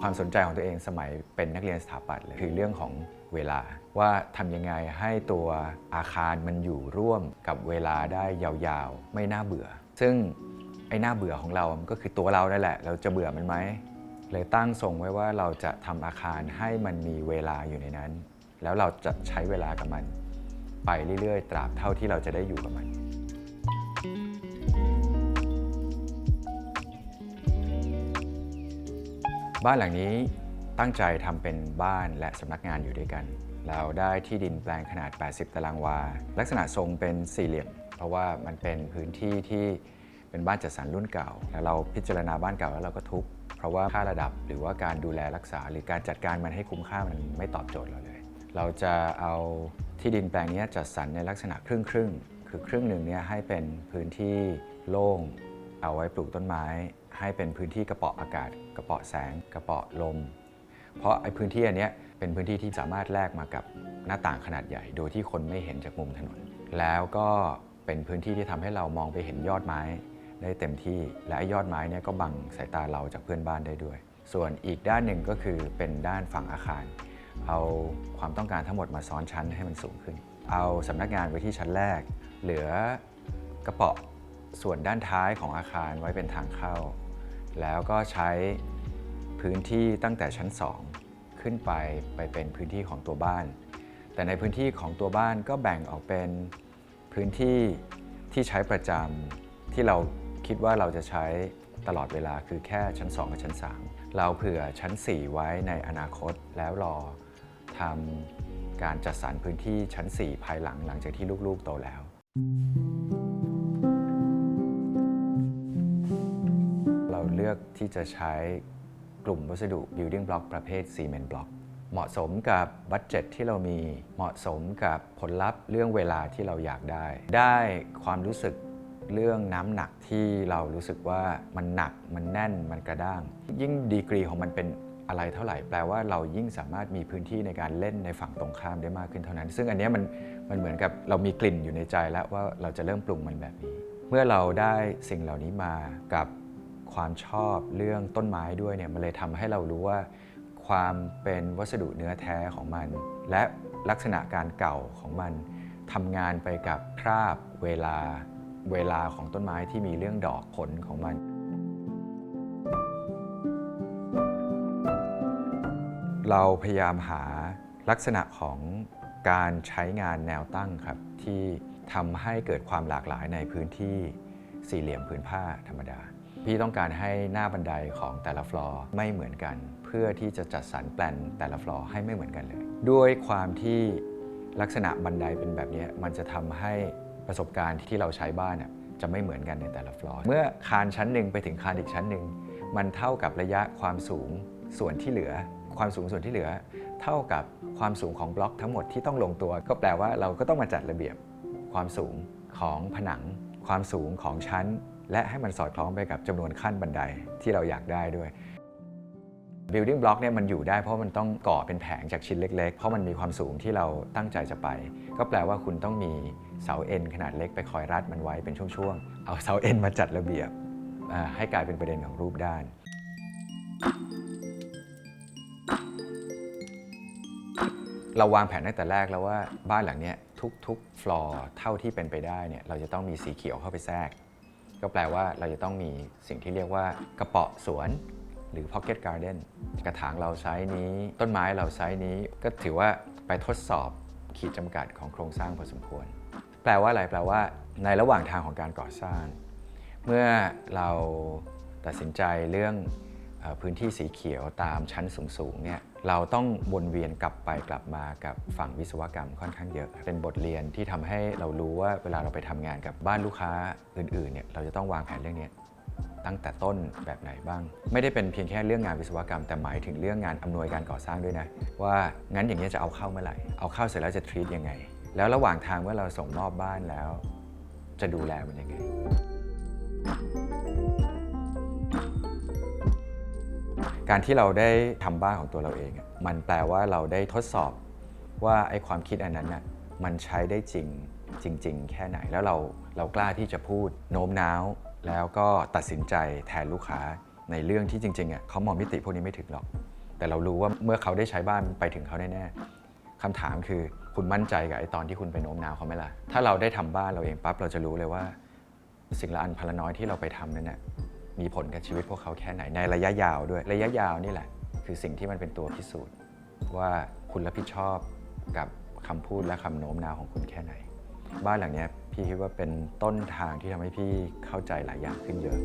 ความสนใจของตัวเองสมัยเป็นนักเรียนสถาปัตย์เลยคือเรื่องของเวลา ว่าทำยังไงให้ตัวอาคารมันอยู่ร่วมกับเวลาได้ยาวๆ ไม่น่าเบื่อ ซึ่งไอ้น่าเบื่อของเราก็คือตัวเรานั่นแหละ เราจะเบื่อมันไหมเลยตั้งทรงไว้ว่าเราจะทำอาคารให้มันมีเวลาอยู่ในนั้น แล้วเราจะใช้เวลากับมัน ไปเรื่อยๆ ตราบเท่าที่เราจะได้อยู่กับมัน บ้านหลังนี้ตั้งใจทำเป็นบ้านและสำนักงานอยู่ด้วยกัน เราได้ที่ดินแปลงขนาด 80 ตารางวา ลักษณะทรงเป็นสี่เหลี่ยม เพราะว่ามันเป็นพื้นที่ที่เป็นบ้านจัดสรรรุ่นเก่า แล้วเราพิจารณาบ้านเก่าแล้วเราก็ทุบเพราะว่าค่าระดับหรือว่าการดูแลรักษา หรือการจัดการมันให้คุ้มค่ามันไม่ตอบโจทย์เราเลย เราจะเอาที่ดินแปลงนี้จัดสรรในลักษณะครึ่งครึ่งๆคือครึ่งหนึ่งเนี่ยให้เป็นพื้นที่โล่ง เอาไว้ปลูกต้นไม้ ให้เป็นพื้นที่กระเปาะอากาศ กระเปาะแสง กระเปาะลม เพราะไอ้พื้นที่อันเนี้ยเป็นพื้นที่ที่สามารถแลกมากับหน้าต่างขนาดใหญ่ โดยที่คนไม่เห็นจากมุมถนน แล้วก็เป็นพื้นที่ที่ทำให้เรามองไปเห็นยอดไม้ได้เต็มที่ และไอ้ยอดไม้เนี่ยก็บังสายตาเราจากเพื่อนบ้านได้ด้วย ส่วนอีกด้านหนึ่งก็คือเป็นด้านฝั่งอาคาร เอาความต้องการทั้งหมดมาซ้อนชั้นให้มันสูงขึ้น เอาสำนักงานไว้ที่ชั้นแรก เหลือกระเปาะส่วนด้านท้ายของอาคารไว้เป็นทางเข้า แล้วก็ใช้พื้นที่ตั้งแต่ชั้น 2 ขึ้นไปไปเป็นพื้นที่ของตัวบ้าน แต่ในพื้นที่ของตัวบ้านก็แบ่งออกเป็นพื้นที่ที่ใช้ประจำที่เราคิดว่าเราจะใช้ตลอดเวลาคือแค่ชั้น 2 กับชั้น 3 เราเผื่อชั้น 4 ไว้ในอนาคตแล้วรอทำการจัดสรรพื้นที่ชั้น 4 ภายหลังหลังจากที่ลูกๆโตแล้วเร อกที่จะใช้กลุ่มวัสดุ building block ประเภท cement block เหมาะสมกับบัตเจ็ตที่เรามี เหมาะสมกับผลลัพธ์เรื่องเวลาที่เราอยากได้ ได้ความรู้สึกเรื่องน้ำหนักที่เรารู้สึกว่ามันหนัก มันแน่น มันกระด้าง ยิ่งดีกรีของมันเป็นอะไรเท่าไหร่ แปลว่าเรายิ่งสามารถมีพื้นที่ในการเล่นในฝั่งตรงข้ามได้มากขึ้นเท่านั้น ซึ่งอันนี้มันมันเหมือนกับเรามีกลิ่นอยู่ในใจแล้วว่าเราจะเริ่มปรุงมันแบบนี้ เมื่อเราได้สิ่งเหล่านี้มากับ ความชอบเรื่องต้นไม้ด้วยเนี่ยมันเลยทำให้เรารู้ว่า ความเป็นวัสดุเนื้อแท้ของมัน และลักษณะการเก่าของมันทำงานไปกับคราบเวลาเวลาของต้นไม้ที่มีเรื่องดอกผลของมัน เราพยายามหาลักษณะของการใช้งานแนวตั้งครับ ที่ทำให้เกิดความหลากหลายในพื้นที่สี่เหลี่ยมผืนผ้าธรรมดา พี่ต้องการให้หน้าบันไดของแต่ละฟลอร์ไม่เหมือนกัน เพื่อที่จะจัดสรรแปลนแต่ละฟลอร์ให้ไม่เหมือนกันเลย ด้วยความที่ลักษณะบันไดเป็นแบบนี้มันจะทำให้ประสบการณ์ที่เราใช้บ้านจะไม่เหมือนกันในแต่ละฟลอร์เมื่อคานชั้นหนึ่งไปถึงคานอีกชั้นหนึ่งมันเท่ากับระยะความสูงส่วนที่เหลือ ความสูงส่วนที่เหลือ เท่ากับความสูงของบล็อกทั้งหมดที่ต้องลงตัว ก็แปลว่าเราก็ต้องมาจัดระเบียบความสูงของผนัง ความสูงของชั้น และให้มันสอดคล้องไปกับจำนวนขั้นบันไดที่เราอยากได้ด้วย Building block เนี่ยมันอยู่ได้เพราะมันต้องก่อเป็นแผงจากชิ้นเล็ก ๆ เพราะมันมีความสูงที่เราตั้งใจจะไป ก็แปลว่าคุณต้องมีเสาเอ็นขนาดเล็กไปคอยรัดมันไว้เป็นช่วงๆ เอาเสาเอ็นมาจัดระเบียบให้กลายเป็นประเด็นของรูปด้าน เราวางแผนตั้งแต่แรกแล้วว่าบ้านหลังนี้ทุกๆ ฟลอร์เท่าที่เป็นไปได้เนี่ยเราจะต้องมีสีเขียวเข้าไปแทรก ก็แปลว่าเราจะต้องมีสิ่งที่เรียกว่ากระเปาะสวน หรือ pocket garden กระถางเราไซส์นี้ ต้นไม้เราไซส์นี้ก็ถือว่าไปทดสอบขีดจำกัดของโครงสร้างพอสมควร แปลว่าอะไรแปลว่า ในระหว่างทางของการก่อสร้าง เมื่อเราตัดสินใจเรื่อง พื้นที่สีเขียวตามชั้นสูงๆเนี่ยเราต้องวนเวียนกลับไปกลับมากับฝั่งวิศวกรรมค่อนข้างเยอะ เป็นบทเรียนที่ทำให้เรารู้ว่าเวลาเราไปทำงานกับบ้านลูกค้าอื่นๆเนี่ยเราจะต้องวางแผนเรื่องนี้ตั้งแต่ต้นแบบไหนบ้าง ไม่ได้เป็นเพียงแค่เรื่องงานวิศวกรรม แต่หมายถึงเรื่องงานอำนวยการก่อสร้างด้วยนะ ว่างั้นอย่างนี้จะเอาเข้าเมื่อไหร่ เอาเข้าเสร็จแล้วจะทรีตยังไง แล้วระหว่างทางเมื่อเราส่งมอบบ้านแล้ว จะดูแลมันยังไง การที่เราได้ทำบ้านของตัวเราเอง มันแปลว่าเราได้ทดสอบว่าไอ้ความคิดอันนั้นน่ะมันใช้ได้จริงจริง ๆ แค่ไหนแล้วเราเรากล้าที่จะพูดโน้มน้าว แล้วก็ตัดสินใจแทนลูกค้าในเรื่องที่จริงๆอะเขามองมิติพวกนี้ไม่ถึงหรอก แต่เรารู้ว่าเมื่อเขาได้ใช้บ้านไปถึงเขาแน่ๆคำถามคือคุณมั่นใจกับไอ้ตอนที่คุณไปโน้มน้าวเขาไหมล่ะถ้าเราได้ทำบ้านเราเองปั๊บเราจะรู้เลยว่า สิ่งละอันพละน้อยที่เราไปทำนั้นน่ะ มีผลกับชีวิตพวกเขาแค่ไหนในระยะยาวด้วย ระยะยาวนี่แหละ คือสิ่งที่มันเป็นตัวพิสูจน์ ว่าคุณรับผิดชอบกับคำพูดและคำโน้มน้าวของคุณแค่ไหน บ้านหลังนี้พี่คิดว่าเป็นต้นทางที่ทำให้พี่เข้าใจหลายอย่างขึ้นเยอะ